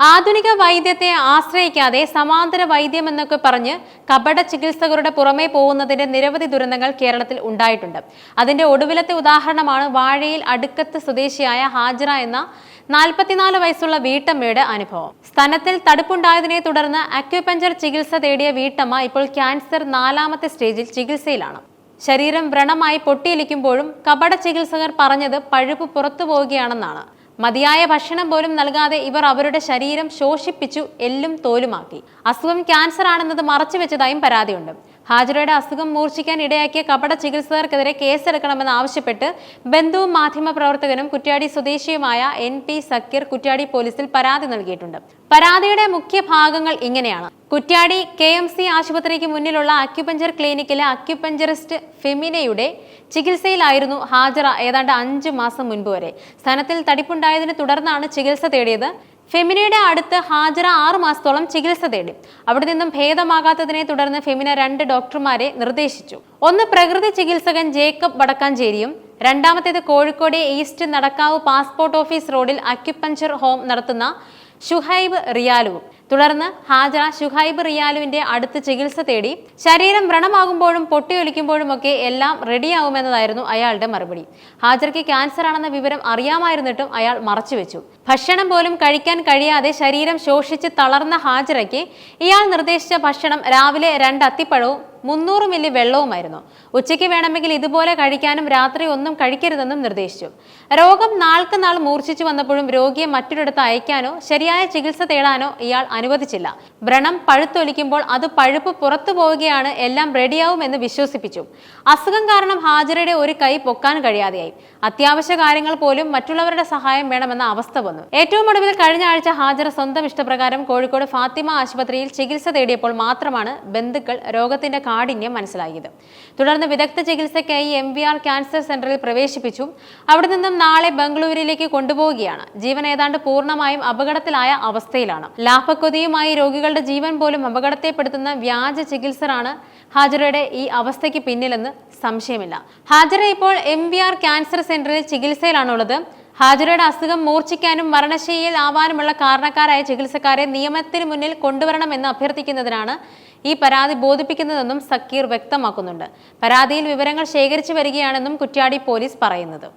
ആധുനിക വൈദ്യത്തെ ആശ്രയിക്കാതെ സമാന്തര വൈദ്യം എന്നൊക്കെ പറഞ്ഞ് കപട ചികിത്സകരുടെ പുറമേ പോകുന്നതിന്റെ നിരവധി ദുരന്തങ്ങൾ കേരളത്തിൽ ഉണ്ടായിട്ടുണ്ട്. അതിന്റെ ഒടുവിലത്തെ ഉദാഹരണമാണ് വാഴയിൽ അടുക്കത്ത് സ്വദേശിയായ ഹാജറ എന്ന നാൽപ്പത്തിനാല് വയസ്സുള്ള വീട്ടമ്മയുടെ അനുഭവം. സ്തനത്തിൽ തടുപ്പുണ്ടായതിനെ തുടർന്ന് അക്യുപഞ്ചർ ചികിത്സ തേടിയ വീട്ടമ്മ ഇപ്പോൾ ക്യാൻസർ നാലാമത്തെ സ്റ്റേജിൽ ചികിത്സയിലാണ്. ശരീരം വ്രണമായി പൊട്ടിയിലിക്കുമ്പോഴും കപട ചികിത്സകർ പറഞ്ഞത് പഴുപ്പ് പുറത്തു പോവുകയാണെന്നാണ്. മതിയായ ഭക്ഷണം പോലും നൽകാതെ ഇവർ അവരുടെ ശരീരം ശോഷിപ്പിച്ചു എല്ലും തോലുമാക്കി. അസുഖം ക്യാൻസർ ആണെന്നത് മറച്ചു വെച്ചതായും പരാതിയുണ്ട്. ഹാജറയുടെ അസുഖം മൂർച്ഛിക്കാൻ ഇടയാക്കിയ കപട ചികിത്സകർക്കെതിരെ കേസെടുക്കണമെന്ന് ആവശ്യപ്പെട്ട് ബന്ധുവും മാധ്യമപ്രവർത്തകനും കുറ്റ്യാടി സ്വദേശിയുമായ എൻ പി സക്കീർ കുറ്റ്യാടി പോലീസിൽ പരാതി നൽകിയിട്ടുണ്ട്. പരാതിയുടെ മുഖ്യ ഭാഗങ്ങൾ ഇങ്ങനെയാണ്. കുറ്റ്യാടി കെ എം സി ആശുപത്രിക്ക് മുന്നിലുള്ള അക്യുപഞ്ചർ ക്ലിനിക്കിലെ അക്യുപഞ്ചറിസ്റ്റ് ഫെമിനയുടെ ചികിത്സയിലായിരുന്നു ഹാജറ ഏതാണ്ട് അഞ്ചു മാസം മുൻപ് വരെ. സ്ഥലത്തിൽ തടിപ്പുണ്ടായതിനെ തുടർന്നാണ് ചികിത്സ തേടിയത് ഫെമിനയുടെ അടുത്ത് ഹാജറ ആറു മാസത്തോളം ചികിത്സ തേടി. അവിടെ നിന്നും ഭേദമാകാത്തതിനെ തുടർന്ന് ഫെമിന രണ്ട് ഡോക്ടർമാരെ നിർദ്ദേശിച്ചു. ഒന്ന് പ്രകൃതി ചികിത്സകൻ ജേക്കബ് വടക്കാഞ്ചേരിയും രണ്ടാമത്തേത് Kozhikode east Nadakkavu passport office റോഡിൽ അക്യുപഞ്ചർ ഹോം നടത്തുന്ന ഷുഹൈബ് റിയാലുവും. തുടർന്ന് ഹാജറ ഷുഹൈബ് റിയാലുവിന്റെ അടുത്ത് ചികിത്സ തേടി ശരീരം വ്രണമാകുമ്പോഴും പൊട്ടിയൊലിക്കുമ്പോഴുമൊക്കെ എല്ലാം റെഡിയാവുമെന്നതായിരുന്നു അയാളുടെ മറുപടി. ഹാജർക്ക് ക്യാൻസർ ആണെന്ന വിവരം അറിയാമായിരുന്നിട്ടും അയാൾ മറച്ചുവെച്ചു. ഭക്ഷണം പോലും കഴിക്കാൻ കഴിയാതെ ശരീരം ശോഷിച്ച് തളർന്ന ഹാജറയ്ക്ക് ഇയാൾ നിർദ്ദേശിച്ച ഭക്ഷണം രാവിലെ രണ്ട് അത്തിപ്പഴവും മുന്നൂറ് മില്ലി വെള്ളവുമായിരുന്നു. ഉച്ചയ്ക്ക് വേണമെങ്കിൽ ഇതുപോലെ കഴിക്കാനും രാത്രി ഒന്നും കഴിക്കരുതെന്നും നിർദ്ദേശിച്ചു. രോഗം നാൾക്ക് നാൾ മൂർച്ഛിച്ചു വന്നപ്പോഴും രോഗിയെ മറ്റൊരിടത്ത് അയക്കാനോ ശരിയായ ചികിത്സ തേടാനോ ഇയാൾ അനുവദിച്ചില്ല. വ്രണം പഴുത്തൊലിക്കുമ്പോൾ അത് പഴുപ്പ് പുറത്തു പോവുകയാണ് എല്ലാം റെഡിയാവും എന്ന് വിശ്വസിപ്പിച്ചു. അസുഖം കാരണം ഹാജരയുടെ ഒരു കൈ പൊക്കാൻ കഴിയാതെയായി. അത്യാവശ്യ കാര്യങ്ങൾ പോലും മറ്റുള്ളവരുടെ സഹായം വേണമെന്ന അവസ്ഥ വന്നു. ഏറ്റവും ഒടുവിൽ കഴിഞ്ഞ ആഴ്ച ഹാജര സ്വന്തം ഇഷ്ടപ്രകാരം കോഴിക്കോട് ഫാത്തിമ ആശുപത്രിയിൽ ചികിത്സ തേടിയപ്പോൾ മാത്രമാണ് ബന്ധുക്കൾ രോഗത്തിന്റെ കാഠിന്യം മനസ്സിലായത്. തുടർന്ന് വിദഗ്ധ ചികിത്സയ്ക്കായി എം വി ആർ ക്യാൻസർ സെന്ററിൽ പ്രവേശിപ്പിച്ചു. അവിടെ നിന്നും നാളെ ബംഗളൂരുവിലേക്ക് കൊണ്ടുപോവുകയാണ്. ജീവൻ ഏതാണ്ട് പൂർണമായും അപകടത്തിലായ അവസ്ഥയിലാണ്. ലാഭക്കൊതിയുമായി രോഗികളുടെ ജീവൻ പോലും അപകടത്തെപ്പെടുത്തുന്ന വ്യാജ ചികിത്സറാണ് ഹാജറയുടെ ഈ അവസ്ഥയ്ക്ക് പിന്നിലെന്ന് സംശയമില്ല. ഹാജറ ഇപ്പോൾ എം വി ആർ ക്യാൻസർ സെന്ററിൽ ചികിത്സയിലാണുള്ളത്. ഹാജറയുടെ അസുഖം മൂർച്ഛിക്കാനും മരണശൈലിയിൽ ആവാനുമുള്ള കാരണക്കാരായ ചികിത്സക്കാരെ നിയമത്തിന് മുന്നിൽ കൊണ്ടുവരണമെന്ന് അഭ്യർത്ഥിക്കുന്നതിനാണ് ഈ പരാതി ബോധിപ്പിക്കുന്നതെന്നും സക്കീർ വ്യക്തമാക്കുന്നുണ്ട്. പരാതിയിൽ വിവരങ്ങൾ ശേഖരിച്ചു വരികയാണെന്നും കുറ്റ്യാടി പോലീസ് പറയുന്നത്.